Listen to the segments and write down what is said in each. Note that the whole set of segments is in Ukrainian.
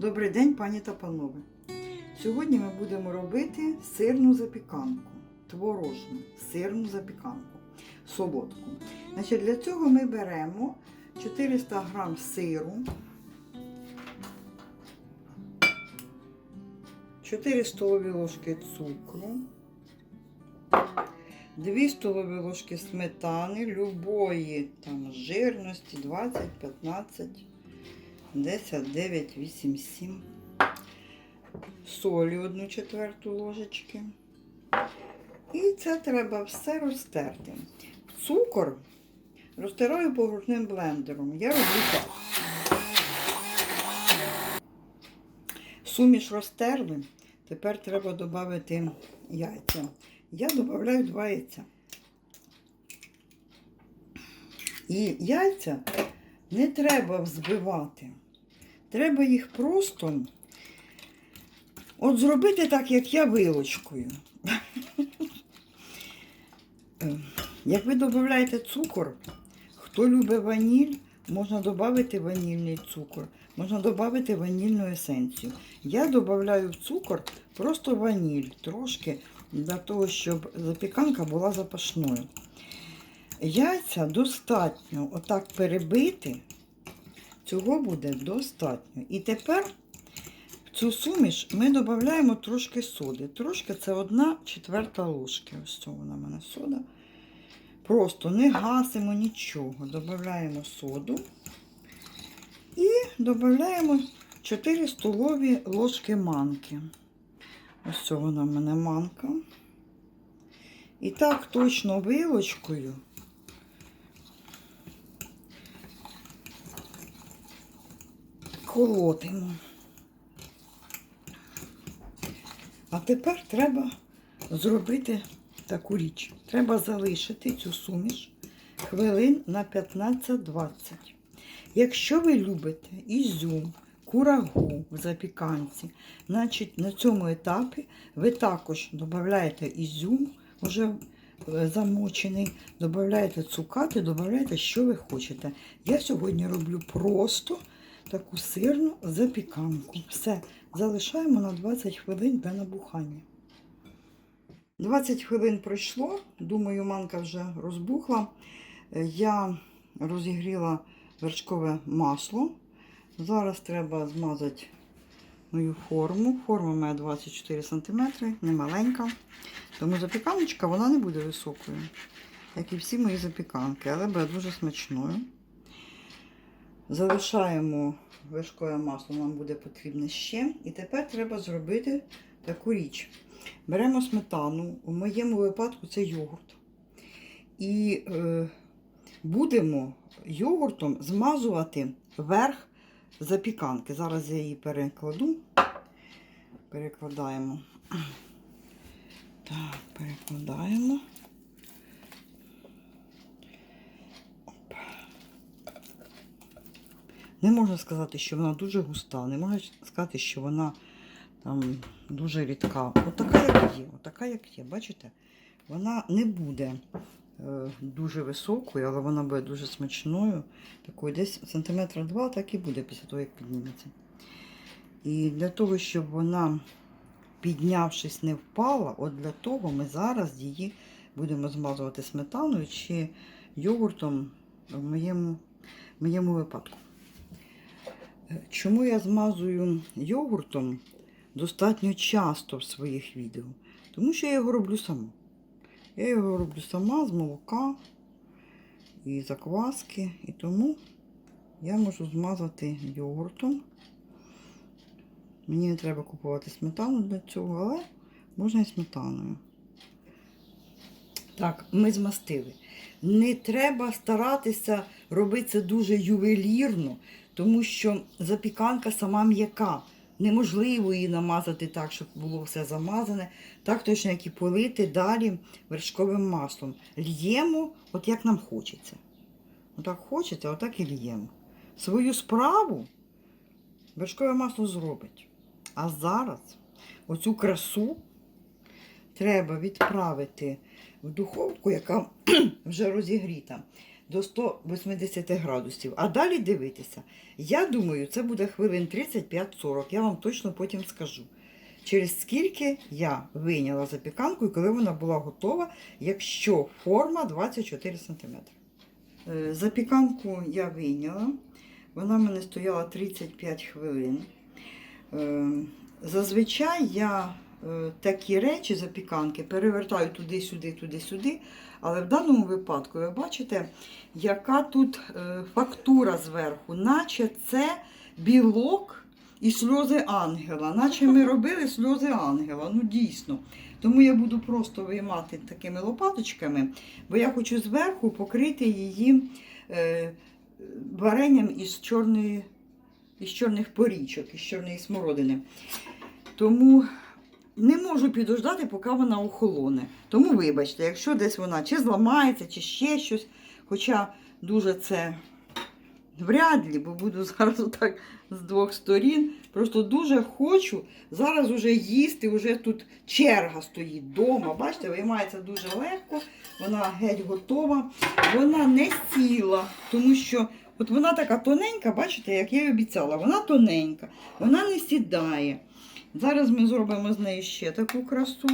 Добрий день, пані та панове. Сьогодні ми будемо робити сирну запіканку, творожну сирну запіканку, солодку. Значить, для цього ми беремо 400 г сиру, 4 столові ложки цукру, 2 столові ложки сметани любої там жирності 20, 15, 10, 9, 8, 7. Солі 1 четверту ложечки. І це треба все розтерти. Цукор розтираю погружним блендером. Я роблю так. Суміш розтерли. Тепер треба додати яйця. Я додаю два яйця. І яйця не треба взбивати. Треба їх просто от зробити так, як я вилочкою. Як ви додаєте цукор, хто любить ваніль, можна додати ванільний цукор, можна додати ванільну есенцію. Я додаю в цукор просто ваніль трошки для того, щоб запіканка була запашною. Яйця достатньо отак перебити, цього буде достатньо. І тепер в цю суміш ми додаємо трошки соди. Трошки це одна четверта ложки. Ось це вона в мене сода. Просто не гасимо нічого. Додаємо соду і додаємо 4 столові ложки манки. Ось це вона в мене манка. І так точно вилочкою. Колотимо. А тепер треба зробити таку річ. Треба залишити цю суміш хвилин на 15-20. Якщо ви любите ізюм, курагу в запіканці, значить на цьому етапі ви також додаєте ізюм, вже е, замочений, додаєте цукати, додаєте, що ви хочете. Я сьогодні роблю просто таку сирну запіканку. Все, залишаємо на 20 хвилин для набухання. 20 хвилин пройшло, думаю, манка вже розбухла. Я розігріла вершкове масло. Зараз треба змазати мою форму. Форма має 24 см, не маленька. Тому запіканочка вона не буде високою, як і всі мої запіканки, але буде дуже смачною. Залишаємо вершкове масло, нам буде потрібне ще. І тепер треба зробити таку річ. Беремо сметану, у моєму випадку це йогурт. І е, будемо йогуртом змазувати верх запіканки. Зараз я її перекладу. Перекладаємо. Так, перекладаємо. Не можна сказати, що вона дуже густа, не можна сказати, що вона там дуже рідка. Отака, як є, отака, як є. Бачите? Вона не буде е, дуже високою, але вона буде дуже смачною. Такою десь сантиметра два, так і буде після того, як підніметься. І для того, щоб вона, піднявшись, не впала, от для того ми зараз її будемо змазувати сметаною чи йогуртом в моєму, в моєму випадку. Чому я змазую йогуртом достатньо часто в своїх відео? Тому що я його роблю сама. Я його роблю сама з молока і закваски, і тому я можу змазати йогуртом. Мені не треба купувати сметану для цього, але можна і сметаною. Так, ми змастили. Не треба старатися робити це дуже ювелірно, тому що запіканка сама м'яка. Неможливо її намазати так, щоб було все замазане. Так точно, як і полити далі вершковим маслом. Л'ємо, от як нам хочеться. Отак хочеться, отак і л'ємо. Свою справу вершкове масло зробить. А зараз оцю красу треба відправити в духовку, яка вже розігріта, до 180 градусів. А далі дивитися. Я думаю, це буде хвилин 35-40. Я вам точно потім скажу. Через скільки я вийняла запіканку і коли вона була готова, якщо форма 24 см. Е, Запіканку я вийняла. Вона в мене стояла 35 хвилин. Е, Зазвичай я такі речі запіканки перевертаю туди-сюди, туди-сюди. Але в даному випадку ви бачите, яка тут е, фактура зверху, наче це білок і сльози ангела, наче ми робили сльози ангела. Ну дійсно. Тому я буду просто виймати такими лопаточками, бо я хочу зверху покрити її е, варенням із чорної, із чорних порічок, із чорної смородини. Тому не можу підождати, поки вона охолоне. Тому вибачте, якщо десь вона чи зламається, чи ще щось. Хоча дуже це вряд ли, бо буду зараз отак з двох сторін. Просто дуже хочу зараз уже їсти, вже тут черга стоїть вдома. Бачите, виймається дуже легко, вона геть готова. Вона не сіла, тому що от вона така тоненька, бачите, як я і обіцяла, вона тоненька, вона не сідає. Зараз ми зробимо з неї ще таку красу.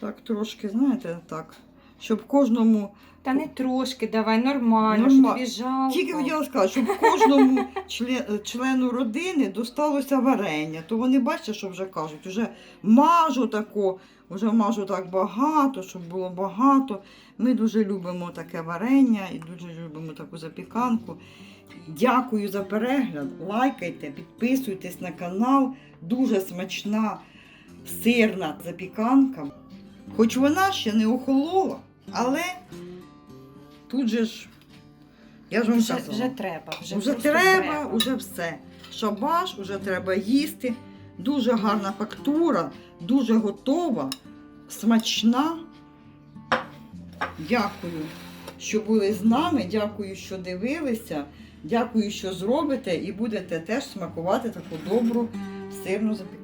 Так, трошки, знаєте, так. Щоб кожному, Та не трошки, давай нормально, Нормально. що тобі жалко. тільки хотіла сказати, щоб кожному чле- члену родини досталося варення. То вони бачите, що вже кажуть, вже мажу тако, вже мажу так багато, щоб було багато. Ми дуже любимо таке варення і дуже любимо таку запіканку. Дякую за перегляд. Лайкайте, підписуйтесь на канал. Дуже смачна сирна запіканка. Хоч вона ще не охолола, але тут же ж, я ж вам вже, казала. вже треба. Вже, Уже просто треба, уже все. Шабаш, уже треба їсти. Дуже гарна фактура, дуже готова, смачна. Дякую, що були з нами. Дякую, що дивилися. Дякую, що зробите і будете теж смакувати таку добру сирну запіканку.